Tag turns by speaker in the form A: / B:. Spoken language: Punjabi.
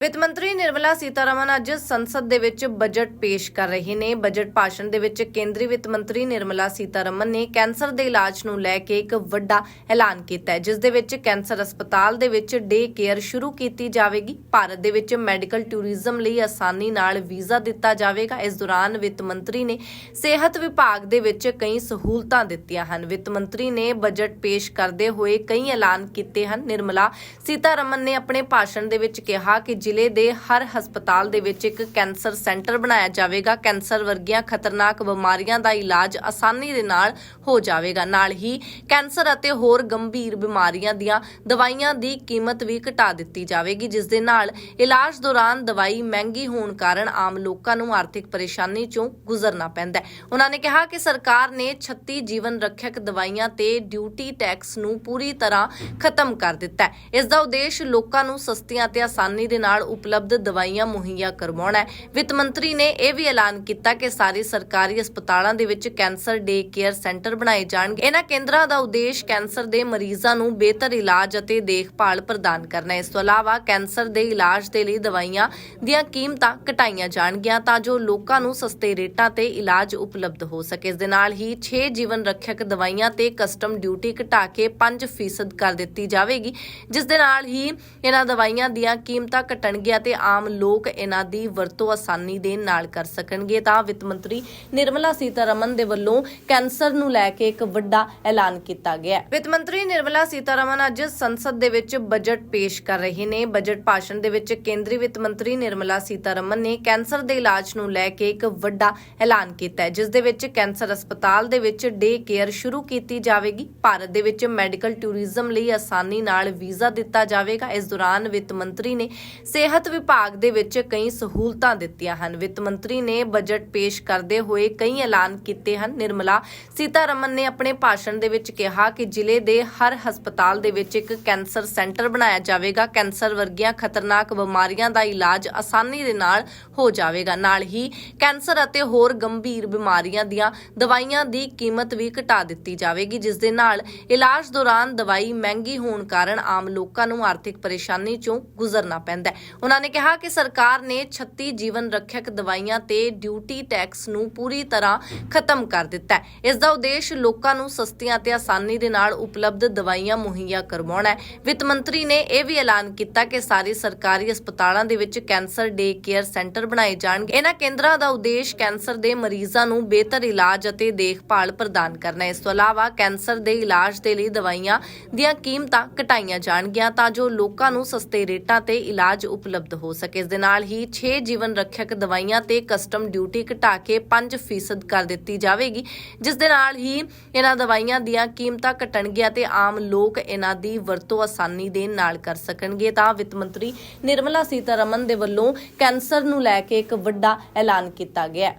A: ਵਿੱਤ ਮੰਤਰੀ ਨਿਰਮਲਾ ਸੀਤਾਰਮਨ ਅੱਜ ਸੰਸਦ ਦੇ ਵਿੱਚ ਬਜਟ ਪੇਸ਼ ਕਰ ਰਹੇ ਨੇ। ਬਜਟ ਭਾਸ਼ਣ ਦੇ ਵਿੱਚ ਕੇਂਦਰੀ ਵਿੱਤ ਮੰਤਰੀ ਨਿਰਮਲਾ ਸੀਤਾਰਮਨ ਨੇ ਕੈਂਸਰ ਦੇ ਇਲਾਜ ਨੂੰ ਲੈ ਕੇ ਇੱਕ ਵੱਡਾ ਐਲਾਨ ਕੀਤਾ ਹੈ, ਜਿਸ ਦੇ ਵਿੱਚ ਕੈਂਸਰ ਹਸਪਤਾਲ ਦੇ ਵਿੱਚ ਡੇ ਕੇਅਰ ਸ਼ੁਰੂ ਕੀਤੀ ਜਾਵੇਗੀ। ਭਾਰਤ ਦੇ ਵਿੱਚ ਮੈਡੀਕਲ ਟੂਰਿਜ਼ਮ ਲਈ ਆਸਾਨੀ ਨਾਲ ਵੀਜ਼ਾ ਦਿੱਤਾ ਜਾਵੇਗਾ। ਇਸ ਦੌਰਾਨ ਵਿੱਤ ਮੰਤਰੀ ਨੇ ਸਿਹਤ ਵਿਭਾਗ ਦੇ ਵਿੱਚ ਕਈ ਸਹੂਲਤਾਂ ਦਿੱਤੀਆਂ ਹਨ। ਵਿੱਤ ਮੰਤਰੀ ਨੇ ਬਜਟ ਪੇਸ਼ ਕਰਦੇ ਹੋਏ ਕਈ ਐਲਾਨ ਕੀਤੇ ਹਨ। ਨਿਰਮਲਾ ਸੀਤਾਰਮਨ ਨੇ ਆਪਣੇ ਭਾਸ਼ਣ ਦੇ ਵਿੱਚ ਕਿਹਾ ਕਿ ਜ਼ਿਲ੍ਹੇ ਦੇ ਹਰ ਹਸਪਤਾਲ ਦੇ ਵਿੱਚ ਇੱਕ ਕੈਂਸਰ ਸੈਂਟਰ ਬਣਾਇਆ ਜਾਵੇਗਾ। ਕੈਂਸਰ ਵਰਗੀਆਂ ਖਤਰਨਾਕ ਬਿਮਾਰੀਆਂ ਦਾ ਇਲਾਜ ਆਸਾਨੀ ਦੇ ਨਾਲ ਹੋ ਜਾਵੇਗਾ। ਨਾਲ ਹੀ ਕੈਂਸਰ ਅਤੇ ਹੋਰ ਗੰਭੀਰ ਬਿਮਾਰੀਆਂ ਦੀਆਂ ਦਵਾਈਆਂ ਦੀ ਕੀਮਤ ਵੀ ਘਟਾ ਦਿੱਤੀ ਜਾਵੇਗੀ, ਜਿਸ ਦੇ ਨਾਲ ਇਲਾਜ ਦੌਰਾਨ ਦਵਾਈ ਮਹਿੰਗੀ ਹੋਣ ਕਾਰਨ ਆਮ ਲੋਕਾਂ ਨੂੰ ਆਰਥਿਕ ਪਰੇਸ਼ਾਨੀ ਚੋਂ ਗੁਜ਼ਰਨਾ ਪੈਂਦਾ ਹੈ। ਉਹਨਾਂ ਨੇ ਕਿਹਾ ਕਿ ਸਰਕਾਰ ਨੇ 36 ਜੀਵਨ ਰੱਖਿਅਕ ਦਵਾਈਆਂ ਤੇ ਡਿਊਟੀ ਟੈਕਸ ਨੂੰ ਪੂਰੀ ਤਰ੍ਹਾਂ ਖਤਮ ਕਰ ਦਿੱਤਾ ਹੈ। ਇਸ ਦਾ ਉਦੇਸ਼ ਲੋਕਾਂ ਨੂੰ ਸਸਤੀਆਂ ਅਤੇ ਆਸਾਨੀ ਦੇ ਨਾਲ ਉਪਲਬਧ ਦਵਾਈਆਂ ਮੁਹੱਈਆ ਕਰਵਾਉਣਾ ਹੈ। ਵਿੱਤ ਮੰਤਰੀ ਨੇ ਇਹ ਵੀ ਐਲਾਨ ਕੀਤਾ ਕਿ ਸਾਰੇ ਸਰਕਾਰੀ ਹਸਪਤਾਲਾਂ ਦੇ ਵਿੱਚ ਕੈਂਸਰ ਡੇ ਕੇਅਰ ਸੈਂਟਰ ਬਣਾਏ ਜਾਣਗੇ। ਇਹਨਾਂ ਕੇਂਦਰਾਂ ਦਾ ਉਦੇਸ਼ ਕੈਂਸਰ ਦੇ ਮਰੀਜ਼ਾਂ ਨੂੰ ਬਿਹਤਰ ਇਲਾਜ ਅਤੇ ਦੇਖਭਾਲ ਪ੍ਰਦਾਨ ਕਰਨਾ ਹੈ। ਇਸ ਤੋਂ ਇਲਾਵਾ ਕੈਂਸਰ ਦੇ ਇਲਾਜ ਦੇ ਲਈ ਦਵਾਈਆਂ ਦੀਆਂ ਕੀਮਤਾਂ ਘਟਾਈਆਂ ਜਾਣਗੀਆਂ ਤਾਂ ਜੋ ਲੋਕਾਂ ਨੂੰ ਸਸਤੇ ਰੇਟਾਂ ਤੇ ਇਲਾਜ ਉਪਲਬਧ ਹੋ ਸਕੇ। ਇਸ ਦੇ ਨਾਲ ਹੀ 6 ਜੀਵਨ ਰੱਖਿਅਕ ਦਵਾਈਆਂ ਤੇ ਕਸਟਮ ਡਿਊਟੀ ਘਟਾ ਕੇ 5% ਕਰ ਦਿੱਤੀ ਜਾਵੇਗੀ, ਜਿਸ ਦੇ ਨਾਲ ਹੀ ਇਹਨਾਂ ਦਵਾਈਆਂ ਦੀਆਂ ਕੀਮਤਾਂ ਘਟਣਗੀਆਂ ਤੇ ਆਮ ਲੋਕ ਇਹਨਾਂ ਦੀ ਵਰਤੋਂ ਆਸਾਨੀ ਦੇ ਨਾਲ ਕਰ ਸਕਣਗੇ ਤਾਂ ਵਿੱਤ ਮੰਤਰੀ ਨਿਰਮਲਾ ਸੀਤਾਰਮਨ ਦੇ ਵੱਲੋਂ ਕੈਂਸਰ ਨੂੰ ਲੈ ਕੇ ਇੱਕ ਵੱਡਾ ਐਲਾਨ ਕੀਤਾ ਗਿਆ ਵਿੱਤ ਮੰਤਰੀ ਨਿਰਮਲਾ ਸੀਤਾਰਮਨ ਅੱਜ ਸੰਸਦ ਦੇ ਵਿੱਚ ਬਜਟ ਪੇਸ਼ ਕਰ ਰਹੇ ਨੇ। ਬਜਟ ਭਾਸ਼ਣ ਦੇ ਵਿੱਚ ਕੇਂਦਰੀ ਵਿੱਤ ਮੰਤਰੀ ਨਿਰਮਲਾ ਸੀਤਾਰਮਨ ਨੇ ਕੈਂਸਰ ਦੇ ਇਲਾਜ ਨੂੰ ਲੈ ਕੇ ਇੱਕ ਵੱਡਾ ਐਲਾਨ ਕੀਤਾ ਹੈ, ਜਿਸ ਦੇ ਵਿੱਚ ਕੈਂਸਰ ਹਸਪਤਾਲ ਦੇ ਵਿੱਚ ਡੇ ਕੇਅਰ ਸ਼ੁਰੂ ਕੀਤੀ ਜਾਵੇਗੀ। ਭਾਰਤ ਦੇ ਵਿੱਚ ਮੈਡੀਕਲ ਟੂਰਿਜ਼ਮ ਲਈ ਆਸਾਨੀ ਨਾਲ ਵੀਜ਼ਾ ਦਿੱਤਾ ਜਾਵੇਗਾ। ਇਸ ਦੌਰਾਨ ਵਿੱਤ ਮੰਤਰੀ ਨੇ ਸਿਹਤ ਵਿਭਾਗ ਦੇ ਵਿੱਚ ਕਈ ਸਹੂਲਤਾਂ ਦਿੱਤੀਆਂ ਹਨ। ਵਿੱਤ ਮੰਤਰੀ ਨੇ ਬਜਟ ਪੇਸ਼ ਕਰਦੇ ਹੋਏ ਕਈ ਐਲਾਨ ਕੀਤੇ ਹਨ। ਨਿਰਮਲਾ ਸੀਤਾਰਮਨ ਨੇ ਆਪਣੇ ਭਾਸ਼ਣ ਦੇ ਵਿੱਚ ਕਿਹਾ ਕਿ ਜ਼ਿਲ੍ਹੇ ਦੇ ਹਰ ਹਸਪਤਾਲ ਦੇ ਵਿੱਚ ਇੱਕ ਕੈਂਸਰ ਸੈਂਟਰ ਬਣਾਇਆ ਜਾਵੇਗਾ। ਕੈਂਸਰ ਵਰਗੀਆਂ ਖਤਰਨਾਕ ਬਿਮਾਰੀਆਂ ਦਾ ਇਲਾਜ ਆਸਾਨੀ ਦੇ ਨਾਲ ਹੋ ਜਾਵੇਗਾ। ਨਾਲ ਹੀ ਕੈਂਸਰ ਅਤੇ ਹੋਰ ਗੰਭੀਰ ਬਿਮਾਰੀਆਂ ਦੀਆਂ ਦਵਾਈਆਂ ਦੀ ਕੀਮਤ ਵੀ ਘਟਾ ਦਿੱਤੀ ਜਾਵੇਗੀ, ਜਿਸ ਦੇ ਨਾਲ ਇਲਾਜ ਦੌਰਾਨ ਦਵਾਈ ਮਹਿੰਗੀ ਹੋਣ ਕਾਰਨ ਆਮ ਲੋਕਾਂ ਨੂੰ ਆਰਥਿਕ ਪਰੇਸ਼ਾਨੀ ਚੋਂ ਗੁਜ਼ਰਨਾ ਪੈਂਦਾ ਹੈ। ਉਹਨਾਂ ਨੇ ਕਿਹਾ ਕਿ ਸਰਕਾਰ ਨੇ 36 ਜੀਵਨ ਰੱਖਿਅਕ ਦਵਾਈਆਂ ਤੇ ਡਿਊਟੀ ਟੈਕਸ ਨੂੰ ਪੂਰੀ ਤਰ੍ਹਾਂ ਖਤਮ ਕਰ ਦਿੱਤਾ ਹੈ। ਇਸ ਦਾ ਉਦੇਸ਼ ਲੋਕਾਂ ਨੂੰ ਸਸਤੀਆਂ ਤੇ ਆਸਾਨੀ ਦੇ ਨਾਲ ਉਪਲਬਧ ਦਵਾਈਆਂ ਮੁਹੱਈਆ ਕਰਵਾਉਣਾ ਹੈ। ਵਿੱਤ ਮੰਤਰੀ ਨੇ ਇਹ ਵੀ ਐਲਾਨ ਕੀਤਾ ਕਿ ਸਾਰੇ ਸਰਕਾਰੀ ਹਸਪਤਾਲਾਂ ਦੇ ਵਿੱਚ ਕੈਂਸਰ ਡੇ ਕੇਅਰ ਸੈਂਟਰ ਬਣਾਏ ਜਾਣਗੇ। ਇਹਨਾਂ ਕੇਂਦਰਾਂ ਦਾ ਉਦੇਸ਼ ਕੈਂਸਰ ਦੇ ਮਰੀਜ਼ਾਂ ਨੂੰ ਬਿਹਤਰ ਇਲਾਜ ਅਤੇ ਦੇਖਭਾਲ ਪ੍ਰਦਾਨ ਕਰਨਾ ਹੈ। ਇਸ ਤੋਂ ਇਲਾਵਾ ਕੈਂਸਰ ਦੇ ਇਲਾਜ ਦੇ ਲਈ ਦਵਾਈਆਂ ਦੀਆਂ ਕੀਮਤਾਂ ਘਟਾਈਆਂ ਜਾਣਗੀਆਂ ਤਾਂ ਜੋ ਲੋਕਾਂ ਨੂੰ ਸਸਤੇ ਰੇਟਾਂ ਤੇ ਇਲਾਜ ਉਪਲਬਧ ਹੋ ਸਕੇ। ਇਸ ਦੇ ਨਾਲ ਹੀ 6 ਜੀਵਨ ਰੱਖਿਅਕ ਦਵਾਈਆਂ ਤੇ ਕਸਟਮ ਡਿਊਟੀ ਘਟਾ ਕੇ 5% ਕਰ ਦਿੱਤੀ ਜਾਵੇਗੀ। ਜਿਸ ਦੇ ਨਾਲ ਹੀ ਇਹਨਾਂ ਦਵਾਈਆਂ ਦੀਆਂ ਕੀਮਤਾਂ ਘਟਣਗੀਆਂ ਤੇ ਆਮ ਲੋਕ ਇਹਨਾਂ ਦੀ ਵਰਤੋਂ ਆਸਾਨੀ ਦੇ ਨਾਲ ਕਰ ਸਕਣਗੇ। ਤਾਂ ਵਿੱਤ ਮੰਤਰੀ ਨਿਰਮਲਾ ਸੀਤਾਰਮਨ ਦੇ ਵੱਲੋਂ ਕੈਂਸਰ ਨੂੰ ਲੈ ਕੇ ਇੱਕ ਵੱਡਾ ਐਲਾਨ ਕੀਤਾ ਗਿਆ।